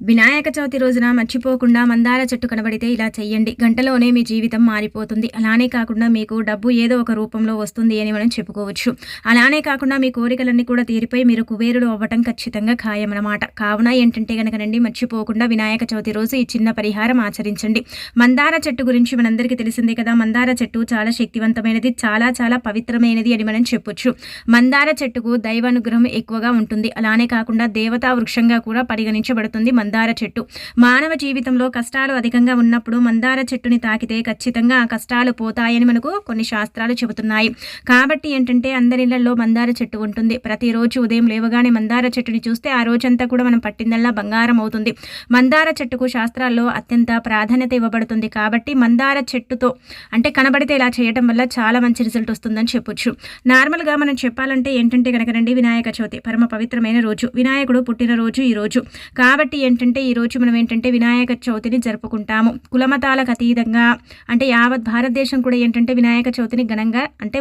వినాయక చవితి రోజున మర్చిపోకుండా మందార చెట్టు కనబడితే ఇలా చెయ్యండి. గంటలోనే మీ జీవితం మారిపోతుంది. అలానే కాకుండా మీకు డబ్బు ఏదో ఒక రూపంలో వస్తుంది అని మనం చెప్పుకోవచ్చు. అలానే కాకుండా మీ కోరికలన్నీ కూడా తీరిపోయి మీరు కుబేరుడు అవ్వటం ఖచ్చితంగా ఖాయమన్నమాట. కావున ఏంటంటే కనుకనండి మర్చిపోకుండా వినాయక చవితి రోజు ఈ చిన్న పరిహారం ఆచరించండి. మందార చెట్టు గురించి మనందరికీ తెలిసిందే కదా మందార చెట్టు చాలా శక్తివంతమైనది చాలా చాలా పవిత్రమైనది అని మనం చెప్పొచ్చు. మందార చెట్టుకు దైవానుగ్రహం ఎక్కువగా ఉంటుంది. అలానే కాకుండా దేవతా వృక్షంగా కూడా పరిగణించబడుతుంది. మందార చెట్టు. మానవ జీవితంలో కష్టాలు అధికంగా ఉన్నప్పుడు మందార చెట్టుని తాకితే ఖచ్చితంగా ఆ కష్టాలు పోతాయని మనకు కొన్ని శాస్త్రాలు చెబుతున్నాయి. కాబట్టి ఏంటంటే అందరిళ్ళలో మందార చెట్టు ఉంటుంది. ప్రతిరోజు ఉదయం లేవగానే మందార చెట్టుని చూస్తే ఆ రోజంతా కూడా మనం పట్టిందల్లా బంగారం అవుతుంది. మందార చెట్టుకు శాస్త్రాల్లో అత్యంత ప్రాధాన్యత ఇవ్వబడుతుంది. కాబట్టి మందార చెట్టుతో అంటే కనబడితే ఇలా చేయటం వల్ల చాలా మంచి రిజల్ట్ వస్తుందని చెప్పొచ్చు. నార్మల్గా మనం చెప్పాలంటే ఏంటంటే కనుక రండి వినాయక చవితి పరమ పవిత్రమైన రోజు. వినాయకుడు పుట్టినరోజు ఈ రోజు. కాబట్టి ఏంటంటే ఈ రోజు మనం ఏంటంటే వినాయక చవితిని జరుపుకుంటాము. కులమతాలకు అతీతంగా అంటే యావత్ భారతదేశం కూడా ఏంటంటే వినాయక చవితిని ఘనంగా అంటే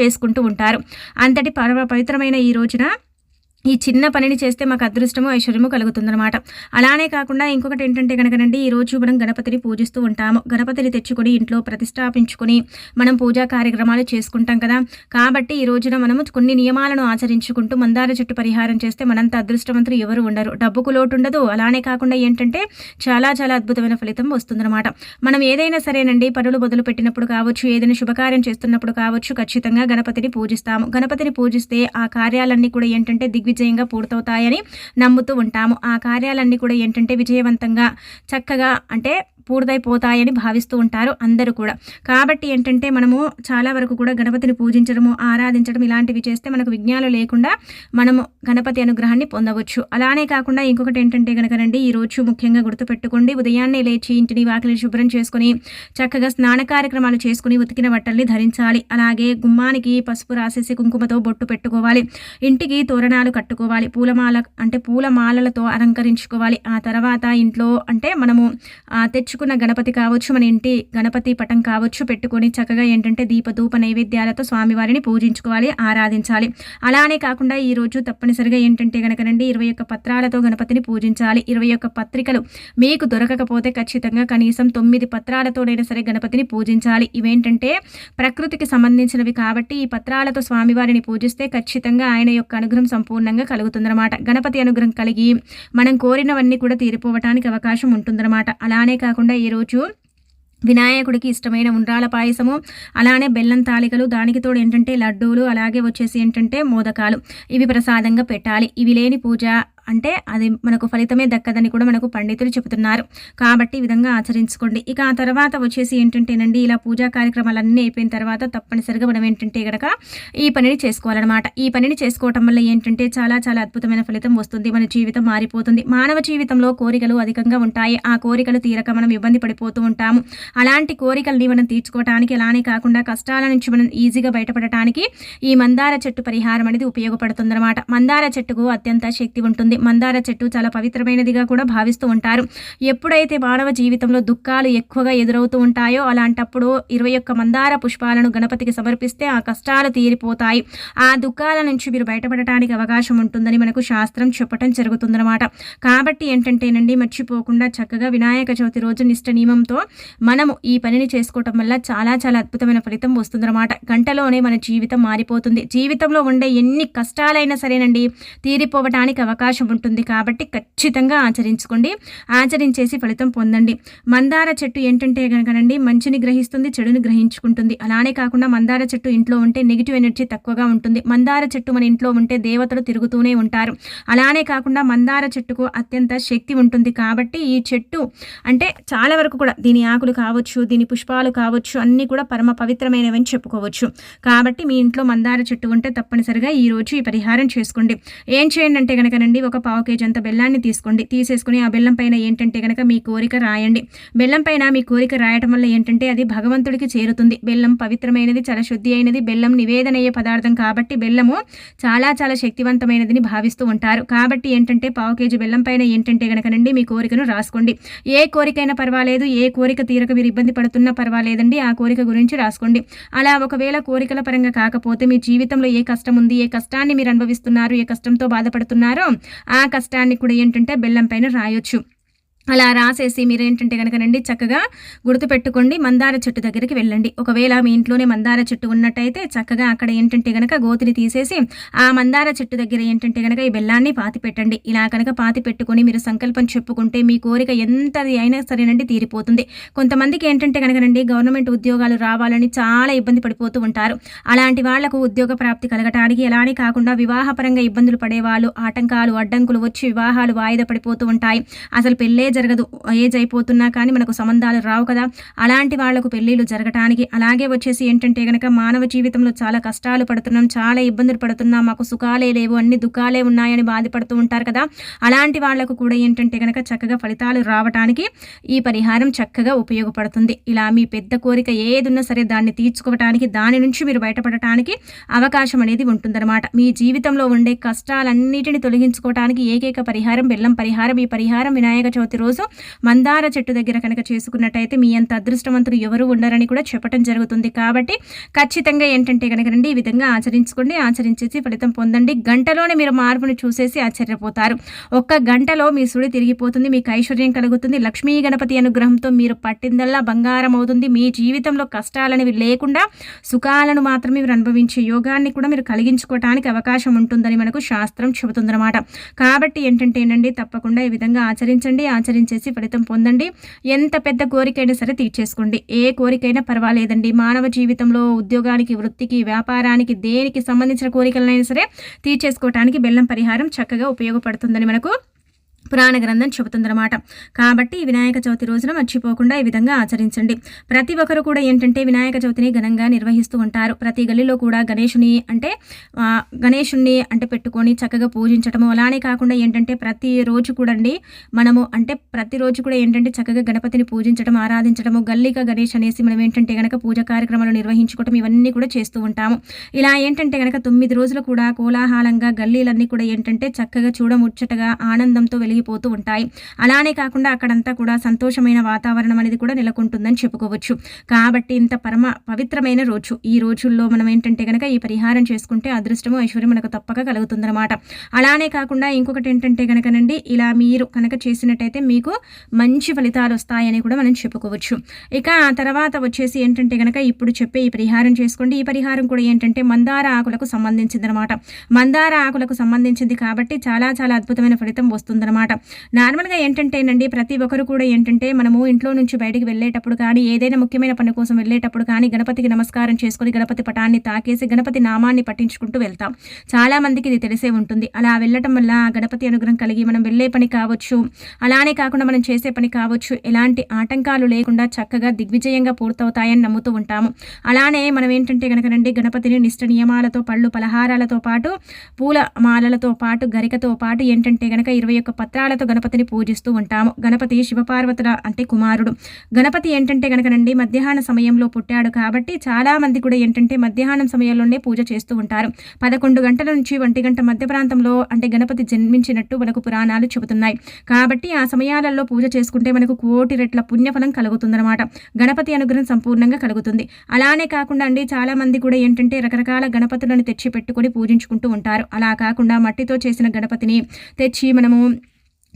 చేసుకుంటూ ఉంటారు. అంతటి పరమ పవిత్రమైన ఈ రోజున ఈ చిన్న పనిని చేస్తే మాకు అదృష్టము ఐశ్వర్యము కలుగుతుందన్నమాట. అలానే కాకుండా ఇంకొకటి ఏంటంటే కనుకనండి ఈ రోజు మనం గణపతిని పూజిస్తూ ఉంటాము. గణపతిని తెచ్చుకొని ఇంట్లో ప్రతిష్టాపించుకొని మనం పూజా కార్యక్రమాలు చేసుకుంటాం కదా. కాబట్టి ఈ రోజున మనము కొన్ని నియమాలను ఆచరించుకుంటూ మందార చెట్టు పరిహారం చేస్తే మనంత అదృష్టవంతులు ఎవరు ఉండరు. డబ్బుకు లోటు ఉండదు అలానే కాకుండా ఏంటంటే చాలా చాలా అద్భుతమైన ఫలితం వస్తుందన్నమాట. మనం ఏదైనా సరేనండి పనులు మొదలు పెట్టినప్పుడు కావచ్చు ఏదైనా శుభకార్యం చేస్తున్నప్పుడు కావచ్చు ఖచ్చితంగా గణపతిని పూజిస్తాము. గణపతిని పూజిస్తే ఆ కార్యాలన్నీ కూడా ఏంటంటే దిగ్వి విజయంగా పూర్తవుతాయని నమ్ముతూ ఉంటాము. ఆ కార్యాలన్నీ కూడా ఏంటంటే విజయవంతంగా చక్కగా అంటే పూర్తయిపోతాయని భావిస్తూ ఉంటారు అందరూ కూడా. కాబట్టి ఏంటంటే మనము చాలా వరకు కూడా గణపతిని పూజించడము ఆరాధించడం ఇలాంటివి చేస్తే మనకు విజ్ఞానం లేకుండా మనము గణపతి అనుగ్రహాన్ని పొందవచ్చు. అలానే కాకుండా ఇంకొకటి ఏంటంటే కనుకనండి ఈ రోజు ముఖ్యంగా గుర్తుపెట్టుకోండి ఉదయాన్నే లేచి ఇంటిని వాకిలిని శుభ్రం చేసుకుని చక్కగా స్నాన కార్యక్రమాలు చేసుకుని ఉతికిన బట్టల్ని ధరించాలి. అలాగే గుమ్మానికి పసుపు రాసేసి కుంకుమతో బొట్టు పెట్టుకోవాలి. ఇంటికి తోరణాలు కట్టుకోవాలి. పూలమాల అంటే పూలమాలలతో అలంకరించుకోవాలి. ఆ తర్వాత ఇంట్లో అంటే మనము తెచ్చుకున్న గణపతి కావచ్చు మన ఇంటి గణపతి పటం కావచ్చు పెట్టుకొని చక్కగా ఏంటంటే దీపధూప నైవేద్యాలతో స్వామివారిని పూజించుకోవాలి ఆరాధించాలి. అలానే కాకుండా ఈరోజు తప్పనిసరిగా ఏంటంటే కనుకనండి ఇరవై ఒక్క పత్రాలతో గణపతిని పూజించాలి. ఇరవై ఒక్క పత్రికలు మీకు దొరకకపోతే ఖచ్చితంగా కనీసం తొమ్మిది పత్రాలతోనైనా సరే గణపతిని పూజించాలి. ఇవేంటంటే ప్రకృతికి సంబంధించినవి కాబట్టి ఈ పత్రాలతో స్వామివారిని పూజిస్తే ఖచ్చితంగా ఆయన యొక్క అనుగ్రహం సంపూర్ణంగా కలుగుతుందన్నమాట. గణపతి అనుగ్రహం కలిగి మనం కోరినవన్నీ కూడా తీరిపోవటానికి అవకాశం ఉంటుందన్నమాట. అలానే కాకుండా కాకుండా ఈరోజు వినాయకుడికి ఇష్టమైన ఉండ్రాల పాయసము అలానే బెల్లం తాలికలు దానికి తోడు ఏంటంటే లడ్డూలు అలాగే వచ్చేసి ఏంటంటే మోదకాలు. ఇవి ప్రసాదంగా పెట్టాలి. ఇవి లేని పూజ అంటే అది మనకు ఫలితమే దక్కదని కూడా మనకు పండితులు చెబుతున్నారు. కాబట్టి ఈ విధంగా ఆచరించుకోండి. ఇక ఆ తర్వాత వచ్చేసి ఏంటంటేనండి ఇలా పూజా కార్యక్రమాలన్నీ అయిపోయిన తర్వాత తప్పనిసరిగా మనం ఏంటంటే గనక ఈ పనిని చేసుకోవాలన్నమాట. ఈ పనిని చేసుకోవటం వల్ల ఏంటంటే చాలా చాలా అద్భుతమైన ఫలితం వస్తుంది. మన జీవితం మారిపోతుంది. మానవ జీవితంలో కోరికలు అధికంగా ఉంటాయి. ఆ కోరికలు తీరక మనం ఇబ్బంది పడిపోతూ ఉంటాము. అలాంటి కోరికల్ని మనం తీర్చుకోవటానికి అలానే కాకుండా కష్టాల నుంచి మనం ఈజీగా బయటపడటానికి ఈ మందార చెట్టు పరిహారం అనేది ఉపయోగపడుతుందన్నమాట. మందార చెట్టుకు అత్యంత శక్తి ఉంటుంది. ఉంటుంది మందార చెట్టు చాలా పవిత్రమైనదిగా కూడా భావిస్తూ ఉంటారు. ఎప్పుడైతే మానవ జీవితంలో దుఃఖాలు ఎక్కువగా ఎదురవుతూ ఉంటాయో అలాంటప్పుడు ఇరవై ఒక్క మందార పుష్పాలను గణపతికి సమర్పిస్తే ఆ కష్టాలు తీరిపోతాయి. ఆ దుఃఖాల నుంచి మీరు బయటపడటానికి అవకాశం ఉంటుందని మనకు శాస్త్రం చెప్పటం జరుగుతుందన్నమాట. కాబట్టి ఏంటంటేనండి మర్చిపోకుండా చక్కగా వినాయక చవితి రోజు నిష్ట నియమంతో మనము ఈ పనిని చేసుకోవటం వల్ల చాలా చాలా అద్భుతమైన ఫలితం వస్తుందన్నమాట. గంటలోనే మన జీవితం మారిపోతుంది. జీవితంలో ఉండే ఎన్ని కష్టాలైనా సరేనండి తీరిపోవటానికి అవకాశం అవకాశం ఉంటుంది కాబట్టి ఖచ్చితంగా ఆచరించుకోండి. ఆచరించేసి ఫలితం పొందండి. మందార చెట్టు ఏంటంటే కనుకనండి మంచిని గ్రహిస్తుంది చెడుని గ్రహించుకుంటుంది. అలానే కాకుండా మందార చెట్టు ఇంట్లో ఉంటే నెగిటివ్ ఎనర్జీ తక్కువగా ఉంటుంది. మందార చెట్టు మన ఇంట్లో ఉంటే దేవతలు తిరుగుతూనే ఉంటారు. అలానే కాకుండా మందార చెట్టుకు అత్యంత శక్తి ఉంటుంది కాబట్టి ఈ చెట్టు అంటే చాలా వరకు కూడా దీని ఆకులు కావచ్చు దీని పుష్పాలు కావచ్చు అన్నీ కూడా పరమ పవిత్రమైనవని చెప్పుకోవచ్చు. కాబట్టి మీ ఇంట్లో మందార చెట్టు ఉంటే తప్పనిసరిగా ఈ రోజు ఈ పరిహారం చేసుకోండి. ఏం చేయండి అంటే కనుకనండి ఒక ఒక పావు కేజీ అంత బెల్లాన్ని తీసుకోండి. తీసేసుకుని ఆ బెల్లం పైన ఏంటంటే కనుక మీ కోరిక రాయండి. బెల్లం పైన మీ కోరిక రాయటం వల్ల ఏంటంటే అది భగవంతుడికి చేరుతుంది. బెల్లం పవిత్రమైనది చాలా శుద్ధి అయినది బెల్లం నివేదనయ్యే పదార్థం కాబట్టి బెల్లము చాలా చాలా శక్తివంతమైనదని భావిస్తూ ఉంటారు. కాబట్టి ఏంటంటే పావు కేజీ బెల్లం పైన ఏంటంటే కనుకనండి మీ కోరికను రాసుకోండి. ఏ కోరికైనా పర్వాలేదు ఏ కోరిక తీరక మీరు ఇబ్బంది పడుతున్నా పర్వాలేదండి ఆ కోరిక గురించి రాసుకోండి. అలా ఒకవేళ కోరికల పరంగా కాకపోతే మీ జీవితంలో ఏ కష్టం ఉంది ఏ కష్టాన్ని మీరు అనుభవిస్తున్నారు ఏ కష్టంతో బాధపడుతున్నారో ఆ కష్టాన్ని కూడా ఏంటంటే బెల్లం పైన రాయొచ్చు. అలా రాసేసి మీరు ఏంటంటే కనుకనండి చక్కగా గుర్తుపెట్టుకోండి మందార చెట్టు దగ్గరికి వెళ్ళండి. ఒకవేళ మీ ఇంట్లోనే మందార చెట్టు ఉన్నట్టయితే చక్కగా అక్కడ ఏంటంటే కనుక గోతిని తీసేసి ఆ మందార చెట్టు దగ్గర ఏంటంటే కనుక ఈ బెల్లాన్ని పాతి పెట్టండి. ఇలా కనుక పాతి పెట్టుకొని మీరు సంకల్పం చెప్పుకుంటే మీ కోరిక ఎంతది అయినా సరేనండి తీరిపోతుంది. కొంతమందికి ఏంటంటే కనుకనండి గవర్నమెంట్ ఉద్యోగాలు రావాలని చాలా ఇబ్బంది పడిపోతూ ఉంటారు. అలాంటి వాళ్ళకు ఉద్యోగ ప్రాప్తి కలగటానికి ఎలానే కాకుండా వివాహపరంగా ఇబ్బందులు పడేవాళ్ళు ఆటంకాలు అడ్డంకులు వచ్చి వివాహాలు వాయిదా పడిపోతూ ఉంటాయి. అసలు పెళ్ళే జరగదు. ఏజ్ అయిపోతున్నా కానీ మనకు సంబంధాలు రావు కదా. అలాంటి వాళ్ళకు పెళ్ళిళ్ళు జరగటానికి అలాగే వచ్చేసి ఏంటంటే కనుక మానవ జీవితంలో చాలా కష్టాలు పడుతున్నాం చాలా ఇబ్బందులు పడుతున్నాం మాకు సుఖాలే లేవు అన్ని దుఃఖాలే ఉన్నాయని బాధపడుతూ ఉంటారు కదా. అలాంటి వాళ్ళకు కూడా ఏంటంటే కనుక చక్కగా ఫలితాలు రావటానికి ఈ పరిహారం చక్కగా ఉపయోగపడుతుంది. ఇలా మీ పెద్ద కోరిక ఏదున్నా సరే దాన్ని తీర్చుకోవటానికి దాని నుంచి మీరు బయటపడటానికి అవకాశం అనేది ఉంటుందన్నమాట. మీ జీవితంలో ఉండే కష్టాలన్నిటిని తొలగించుకోవటానికి ఏకైక పరిహారం బెల్లం పరిహారం. ఈ పరిహారం వినాయక చవితి రోజు మందార చెట్టు దగ్గర కనుక చేసుకున్నట్టయితే మీ అంత అదృష్టవంతులు ఎవరు ఉండరని కూడా చెప్పడం జరుగుతుంది. కాబట్టి ఖచ్చితంగా ఏంటంటే కనుక రండి ఈ విధంగా ఆచరించుకోండి ఆచరించేసి ఫలితం పొందండి. గంటలోనే మీరు మార్పును చూసేసి ఆశ్చర్యపోతారు. ఒక్క గంటలో మీ సుడి తిరిగిపోతుంది మీకు ఐశ్వర్యం కలుగుతుంది. లక్ష్మీ గణపతి అనుగ్రహంతో మీరు పట్టిందల్లా బంగారం అవుతుంది. మీ జీవితంలో కష్టాలనేవి లేకుండా సుఖాలను మాత్రమే మీరు అనుభవించే యోగాన్ని కూడా మీరు కలిగించుకోవటానికి అవకాశం ఉంటుందని మనకు శాస్త్రం చెబుతుందన్నమాట. కాబట్టి ఏంటంటే ఏంటండి తప్పకుండా ఈ విధంగా ఆచరించండి ఆచరించేసి ఫలితం పొందండి. ఎంత పెద్ద కోరికైనా సరే తీర్చేసుకోండి. ఏ కోరికైనా పర్వాలేదండి. మానవ జీవితంలో ఉద్యోగానికి వృత్తికి వ్యాపారానికి దేనికి సంబంధించిన కోరికలనైనా సరే తీర్చేసుకోవటానికి బెల్లం పరిహారం చక్కగా ఉపయోగపడుతుందని మనకు పురాణ గ్రంథం చెబుతుందన్నమాట. కాబట్టి వినాయక చవితి రోజున మర్చిపోకుండా ఈ విధంగా ఆచరించండి. ప్రతి ఒక్కరు కూడా ఏంటంటే వినాయక చవితిని ఘనంగా నిర్వహిస్తూ ఉంటారు. ప్రతి గల్లీలో కూడా గణేషుని అంటే గణేషుణ్ణి అంటే పెట్టుకొని చక్కగా పూజించటము. అలానే కాకుండా ఏంటంటే ప్రతి రోజు కూడా మనము అంటే ప్రతిరోజు కూడా ఏంటంటే చక్కగా గణపతిని పూజించడం ఆరాధించడము గల్లీక గణేష్ అనేసి మనం ఏంటంటే కనుక పూజ కార్యక్రమాలు నిర్వహించుకోవటం ఇవన్నీ కూడా చేస్తూ ఉంటాము. ఇలా ఏంటంటే కనుక తొమ్మిది రోజులు కూడా కోలాహలంగా గల్లీలన్నీ కూడా ఏంటంటే చక్కగా చూడముచ్చటగా ఆనందంతో వెలిగి పెరిగిపోతూ ఉంటాయి. అలానే కాకుండా అక్కడంతా కూడా సంతోషమైన వాతావరణం అనేది కూడా నెలకొంటుందని చెప్పుకోవచ్చు. కాబట్టి ఇంత పరమ పవిత్రమైన రోజు. ఈ రోజుల్లో మనం ఏంటంటే కనుక ఈ పరిహారం చేసుకుంటే అదృష్టము ఐశ్వర్యం మనకు తప్పక కలుగుతుందన్నమాట. అలానే కాకుండా ఇంకొకటి ఏంటంటే కనుకనండి ఇలా మీరు కనుక చేసినట్టయితే మీకు మంచి ఫలితాలు వస్తాయని కూడా మనం చెప్పుకోవచ్చు. ఇక ఆ తర్వాత వచ్చేసి ఏంటంటే కనుక ఇప్పుడు చెప్పే ఈ పరిహారం చేసుకోండి. ఈ పరిహారం కూడా ఏంటంటే మందార ఆకులకు సంబంధించింది అనమాట మందార ఆకులకు సంబంధించింది కాబట్టి చాలా చాలా అద్భుతమైన ఫలితం వస్తుందన్నమాట. అనమాట నార్మల్గా ఏంటంటేనండి ప్రతి ఒక్కరు కూడా ఏంటంటే మనము ఇంట్లో నుంచి బయటికి వెళ్ళేటప్పుడు కానీ ఏదైనా ముఖ్యమైన పని కోసం వెళ్ళేటప్పుడు కానీ గణపతికి నమస్కారం చేసుకుని గణపతి పటాన్ని తాకేసి గణపతి నామాన్ని పట్టించుకుంటూ వెళ్తాం. చాలా మందికి ఇది తెలిసే ఉంటుంది. అలా వెళ్ళటం వల్ల గణపతి అనుగ్రహం కలిగి మనం వెళ్ళే పని కావచ్చు అలానే కాకుండా మనం చేసే పని కావచ్చు ఎలాంటి ఆటంకాలు లేకుండా చక్కగా దిగ్విజయంగా పూర్తవుతాయని నమ్ముతూ ఉంటాము. అలానే మనం ఏంటంటే కనుకనండి గణపతిని నిష్ట నియమాలతో పళ్ళు పలహారాలతో పాటు పూల మాలలతో పాటు గరికతో పాటు ఏంటంటే గనక ఇరవై ఒక్క పత్ర పత్రాలతో గణపతిని పూజిస్తూ ఉంటాము. గణపతి శివపార్వతుల అంటే కుమారుడు. గణపతి ఏంటంటే గనకనండి మధ్యాహ్న సమయంలో పుట్టాడు కాబట్టి చాలా మంది కూడా ఏంటంటే మధ్యాహ్నం సమయంలోనే పూజ చేస్తూ ఉంటారు. పదకొండు గంటల నుంచి ఒంటి గంట మధ్య ప్రాంతంలో అంటే గణపతి జన్మించినట్టు మనకు పురాణాలు చెబుతున్నాయి. కాబట్టి ఆ సమయాలలో పూజ చేసుకుంటే మనకు కోటి రెట్ల పుణ్యఫలం కలుగుతుందన్నమాట. గణపతి అనుగ్రహం సంపూర్ణంగా కలుగుతుంది. అలానే కాకుండా అండి చాలామంది కూడా ఏంటంటే రకరకాల గణపతులను తెచ్చి పెట్టుకొని పూజించుకుంటూ ఉంటారు. అలా కాకుండా మట్టితో చేసిన గణపతిని తెచ్చి మనము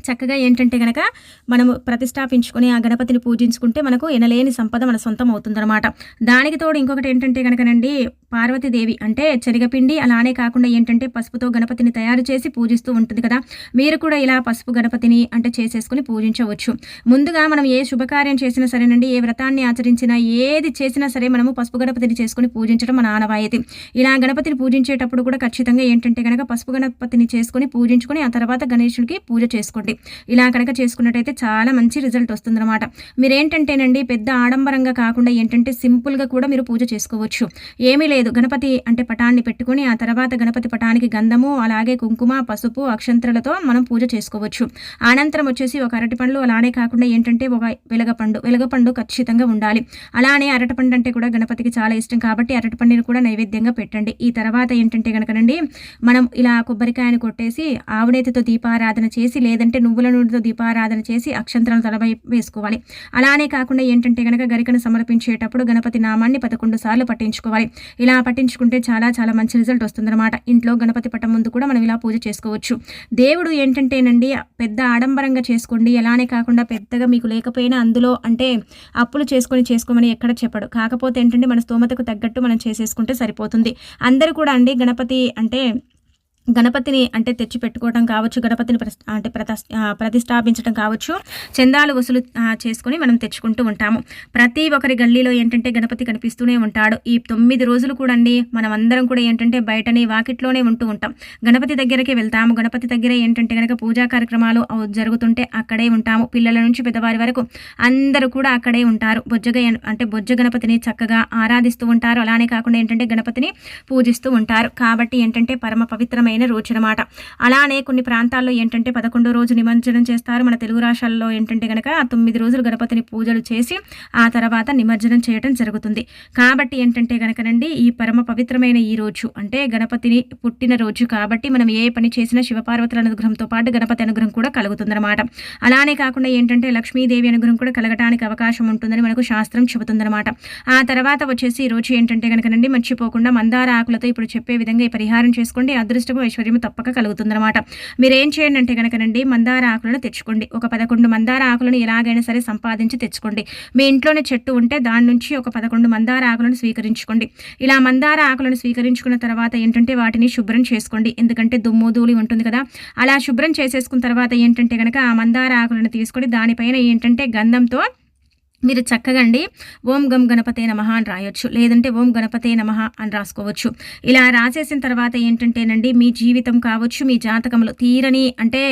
చక్కగా ఏంటంటే కనుక మనము ప్రతిష్టాపించుకొని ఆ గణపతిని పూజించుకుంటే మనకు ఎనలేని సంపద మన సొంతం అవుతుందన్నమాట. దానికి తోడు ఇంకొకటి ఏంటంటే కనుకనండి పార్వతీదేవి అంటే చెరిగపిండి అలానే కాకుండా ఏంటంటే పసుపుతో గణపతిని తయారు చేసి పూజిస్తూ ఉంటుంది కదా. మీరు కూడా ఇలా పసుపు గణపతిని అంటే చేసేసుకుని పూజించవచ్చు. ముందుగా మనం ఏ శుభకార్యం చేసినా సరేనండి ఏ వ్రతాన్ని ఆచరించినా ఏది చేసినా సరే మనము పసుపు గణపతిని చేసుకుని పూజించడం మన ఆనవాయితీ. ఇలా గణపతిని పూజించేటప్పుడు కూడా ఖచ్చితంగా ఏంటంటే కనుక పసుపు గణపతిని చేసుకుని పూజించుకొని ఆ తర్వాత గణేశుడికి పూజ చేసుకోండి. ఇలా కనుక చేసుకున్నట్టయితే చాలా మంచి రిజల్ట్ వస్తుందన్నమాట. మీరేంటంటేనండి పెద్ద ఆడంబరంగా కాకుండా ఏంటంటే సింపుల్గా కూడా మీరు పూజ చేసుకోవచ్చు. ఏమీ లేదు. గణపతి అంటే పటాన్ని పెట్టుకుని ఆ తర్వాత గణపతి పటానికి గంధము అలాగే కుంకుమ పసుపు అక్షంత్రలతో మనం పూజ చేసుకోవచ్చు. అనంతరం వచ్చేసి ఒక అరటిపండు అలానే కాకుండా ఏంటంటే ఒక వెలగపండు. వెలగపండు ఖచ్చితంగా ఉండాలి. అలానే అరటిపండు అంటే కూడా గణపతికి చాలా ఇష్టం కాబట్టి అరటిపండుని కూడా నైవేద్యంగా పెట్టండి. ఈ తర్వాత ఏంటంటే కనుకనండి మనం ఇలా కొబ్బరికాయను కొట్టేసి ఆవునేతితో దీపారాధన చేసి లేదంటే నువ్వుల నూనెతో దీపారాధన చేసి అక్షంతరాలు తలపై వేసుకోవాలి. అలానే కాకుండా ఏంటంటే కనుక గరికను సమర్పించేటప్పుడు గణపతి నామాన్ని పదకొండు సార్లు పట్టించుకోవాలి ఇలా ఇలా పట్టించుకుంటే చాలా చాలా మంచి రిజల్ట్ వస్తుందన్నమాట. ఇంట్లో గణపతి పట్టం ముందు కూడా మనం ఇలా పూజ చేసుకోవచ్చు. దేవుడు ఏంటంటేనండి పెద్ద ఆడంబరంగా చేసుకోండి. ఎలానే కాకుండా పెద్దగా మీకు లేకపోయినా అందులో అంటే అప్పులు చేసుకొని చేసుకోమని ఎక్కడ చెప్పడు. కాకపోతే ఏంటంటే మన స్తోమతకు తగ్గట్టు మనం చేసేసుకుంటే సరిపోతుంది. అందరూ కూడా అండి గణపతి అంటే గణపతిని అంటే తెచ్చిపెట్టుకోవడం కావచ్చు గణపతిని అంటే ప్రతిష్టాపించడం కావచ్చు చందాలు వసూలు చేసుకొని మనం తెచ్చుకుంటూ ఉంటాము. ప్రతి ఒక్కరి గల్లీలో ఏంటంటే గణపతి కనిపిస్తూనే ఉంటాడు. ఈ తొమ్మిది రోజులు కూడా అండి మనం అందరం కూడా ఏంటంటే బయటనే వాకిట్లోనే ఉంటూ ఉంటాం. గణపతి దగ్గరికి వెళ్తాము. గణపతి దగ్గర ఏంటంటే కనుక పూజా కార్యక్రమాలు జరుగుతుంటే అక్కడే ఉంటాము. పిల్లల నుంచి పెద్దవారి వరకు అందరూ కూడా అక్కడే ఉంటారు. బొజ్జగ అంటే బొజ్జ గణపతిని చక్కగా ఆరాధిస్తూ ఉంటారు. అలానే కాకుండా ఏంటంటే గణపతిని పూజిస్తూ ఉంటారు. కాబట్టి ఏంటంటే పరమ పవిత్రమైన అయిన రోజు అనమాట అలానే కొన్ని ప్రాంతాల్లో ఏంటంటే పదకొండో రోజు నిమజ్జనం చేస్తారు. మన తెలుగు రాష్ట్రాల్లో ఏంటంటే కనుక తొమ్మిది రోజులు గణపతిని పూజలు చేసి ఆ తర్వాత నిమజ్జనం చేయడం జరుగుతుంది. కాబట్టి ఏంటంటే కనుకనండి ఈ పరమ పవిత్రమైన ఈ రోజు అంటే గణపతిని పుట్టిన రోజు కాబట్టి మనం ఏ పని చేసినా శివపార్వతుల అనుగ్రహంతో పాటు గణపతి అనుగ్రహం కూడా కలుగుతుందన్నమాట. అలానే కాకుండా ఏంటంటే లక్ష్మీదేవి అనుగ్రహం కూడా కలగటానికి అవకాశం ఉంటుందని మనకు శాస్త్రం చెబుతుందన్నమాట. ఆ తర్వాత వచ్చేసి ఈ రోజు ఏంటంటే కనుకనండి మర్చిపోకుండా మందార ఆకులతో ఇప్పుడు చెప్పే విధంగా ఈ పరిహారం చేసుకోండి. అదృష్టం ఐశ్వర్యం తప్పక కలుగుతుందన్నమాట. మీరు ఏం చేయండి అంటే కనుకనండి మందార ఆకులను తెచ్చుకోండి. ఒక పదకొండు మందార ఆకులను ఎలాగైనా సరే సంపాదించి తెచ్చుకోండి. మీ ఇంట్లోనే చెట్టు ఉంటే దాని నుంచి ఒక పదకొండు మందార ఆకులను స్వీకరించుకోండి. ఇలా మందార ఆకులను స్వీకరించుకున్న తర్వాత ఏంటంటే వాటిని శుభ్రం చేసుకోండి. ఎందుకంటే దుమ్ము ధూళి ఉంటుంది కదా. అలా శుభ్రం చేసేసుకున్న తర్వాత ఏంటంటే కనుక ఆ మందార ఆకులను తీసుకొని దానిపైన ఏంటంటే గంధంతో మీరు చక్కగా అండి ఓం గం గణపతే నమ అని రాయొచ్చు. లేదంటే ఓం గణపతే నమ అని రాసుకోవచ్చు. ఇలా రాసేసిన తర్వాత ఏంటంటేనండి మీ జీవితం కావచ్చు మీ జాతకంలో తీరని అంటే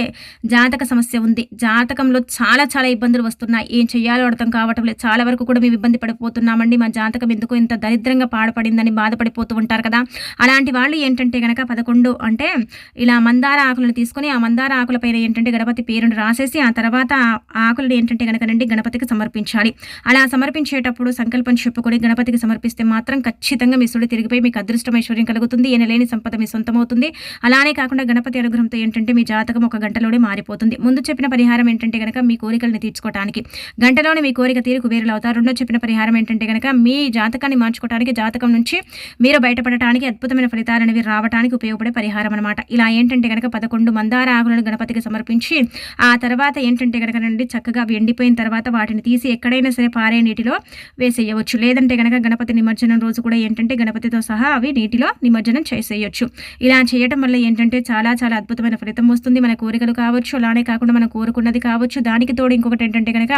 జాతక సమస్య ఉంది. జాతకంలో చాలా చాలా ఇబ్బందులు వస్తున్నాయి. ఏం చేయాలో అర్థం కావటం లేదు. చాలా వరకు కూడా మేము ఇబ్బంది పడిపోతున్నామండి. మా జాతకం ఎందుకు ఇంత దరిద్రంగా పాడపడిందని బాధపడిపోతూ ఉంటారు కదా. అలాంటి వాళ్ళు ఏంటంటే కనుక పదకొండు అంటే ఇలా మందార ఆకులను తీసుకొని ఆ మందార ఆకుల పైన ఏంటంటే గణపతి పేరును రాసేసి ఆ తర్వాత ఆకులను ఏంటంటే కనుకనండి గణపతికి సమర్పించాలి. అలా సమర్పించేటప్పుడు సంకల్పం చెప్పుకొని గణపతికి సమర్పిస్తే మాత్రం ఖచ్చితంగా మీ సుడి తిరిగిపోయి మీకు అదృష్టం ఐశ్వర్యం కలుగుతుంది ఎనలేని సంపద మీ సొంతమవుతుంది. అలానే కాకుండా గణపతి అనుగ్రహంతో ఏంటంటే మీ జాతకం ఒక గంటలోనే మారిపోతుంది. ముందు చెప్పిన పరిహారం ఏంటంటే కనుక మీ కోరికలను తీర్చుకోవడానికి గంటలోనే మీ కోరిక తీరు కుబేరులు అవుతారు రెండో చెప్పిన పరిహారం ఏంటంటే కనుక మీ జాతకాన్ని మార్చుకోవడానికి జాతకం నుంచి మీరు బయటపడటానికి అద్భుతమైన ఫలితాలు అనేవి రావడానికి ఉపయోగపడే పరిహారం అనమాట ఇలా ఏంటంటే కనుక పదకొండు మందార ఆకులను గణపతికి సమర్పించి ఆ తర్వాత ఏంటంటే కనుక నుండి చక్కగా ఎండిపోయిన తర్వాత వాటిని తీసి ఎక్కడైనా ఎక్కడైనా సరే పారే నీటిలో వేసేయవచ్చు. లేదంటే కనుక గణపతి నిమజ్జనం రోజు కూడా ఏంటంటే గణపతితో సహా అవి నీటిలో నిమజ్జనం చేసేయచ్చు. ఇలా చేయటం వల్ల ఏంటంటే చాలా చాలా అద్భుతమైన ఫలితం వస్తుంది. మన కోరికలు కావచ్చు అలానే కాకుండా మనం కోరుకున్నది కావచ్చు. దానికి తోడు ఇంకొకటి ఏంటంటే కనుక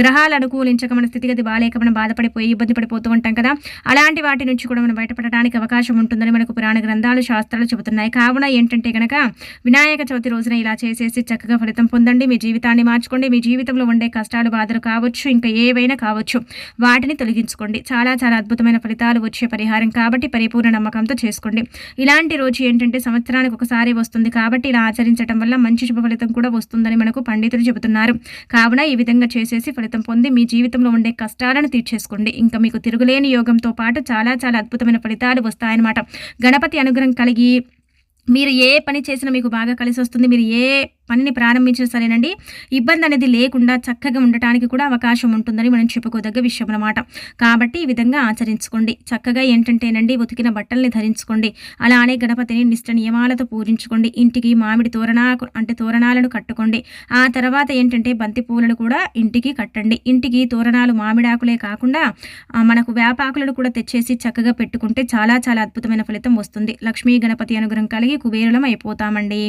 గ్రహాలు అనుకూలించక మన స్థితిగతి బాగాలేక మనం బాధపడిపోయి ఇబ్బంది పడిపోతూ ఉంటాం కదా. అలాంటి వాటి నుంచి కూడా మనం బయటపడడానికి అవకాశం ఉంటుందని మనకు పురాణ గ్రంథాలు శాస్త్రాలు చెబుతున్నాయి. కావున ఏంటంటే కనుక వినాయక చవితి రోజున ఇలా చేసేసి చక్కగా ఫలితం పొందండి. మీ జీవితాన్ని మార్చుకోండి. మీ జీవితంలో ఉండే కష్టాలు బాధలు కావచ్చు ఇంకా ఏ ఏవైనా కావచ్చు. వాటిని తొలగించుకోండి. చాలా చాలా అద్భుతమైన ఫలితాలు వచ్చే పరిహారం కాబట్టి పరిపూర్ణ నమ్మకంతో చేసుకోండి. ఇలాంటి రోజు ఏంటంటే సంవత్సరానికి ఒకసారి వస్తుంది కాబట్టి ఇలా ఆచరించడం వల్ల మంచి శుభ ఫలితం కూడా వస్తుందని మనకు పండితులు చెబుతున్నారు. కావున ఈ విధంగా చేసేసి ఫలితం పొంది మీ జీవితంలో ఉండే కష్టాలను తీర్చేసుకోండి. ఇంకా మీకు తిరుగులేని యోగంతో పాటు చాలా చాలా అద్భుతమైన ఫలితాలు వస్తాయన్నమాట. గణపతి అనుగ్రహం కలిగి మీరు ఏ పని చేసినా మీకు బాగా కలిసి వస్తుంది. మీరు ఏ పనిని ప్రారంభించిన సరేనండి. ఇబ్బంది అనేది లేకుండా చక్కగా ఉండటానికి కూడా అవకాశం ఉంటుందని మనం చెప్పుకోదగ్గ విషయం అనమాట కాబట్టి ఈ విధంగా ఆచరించుకోండి. చక్కగా ఏంటంటేనండి ఉతికిన బట్టల్ని ధరించుకోండి. అలానే గణపతిని నిష్ట నియమాలతో పూజించుకోండి. ఇంటికి మామిడి తోరణ అంటే తోరణాలను కట్టుకోండి. ఆ తర్వాత ఏంటంటే బంతి పూలను కూడా ఇంటికి కట్టండి. ఇంటికి తోరణాలు మామిడాకులే కాకుండా మనకు వేపాకులను కూడా తెచ్చేసి చక్కగా పెట్టుకుంటే చాలా చాలా అద్భుతమైన ఫలితం వస్తుంది. లక్ష్మీ గణపతి అనుగ్రహం కలిగి కుబేరులం అయిపోతామండి.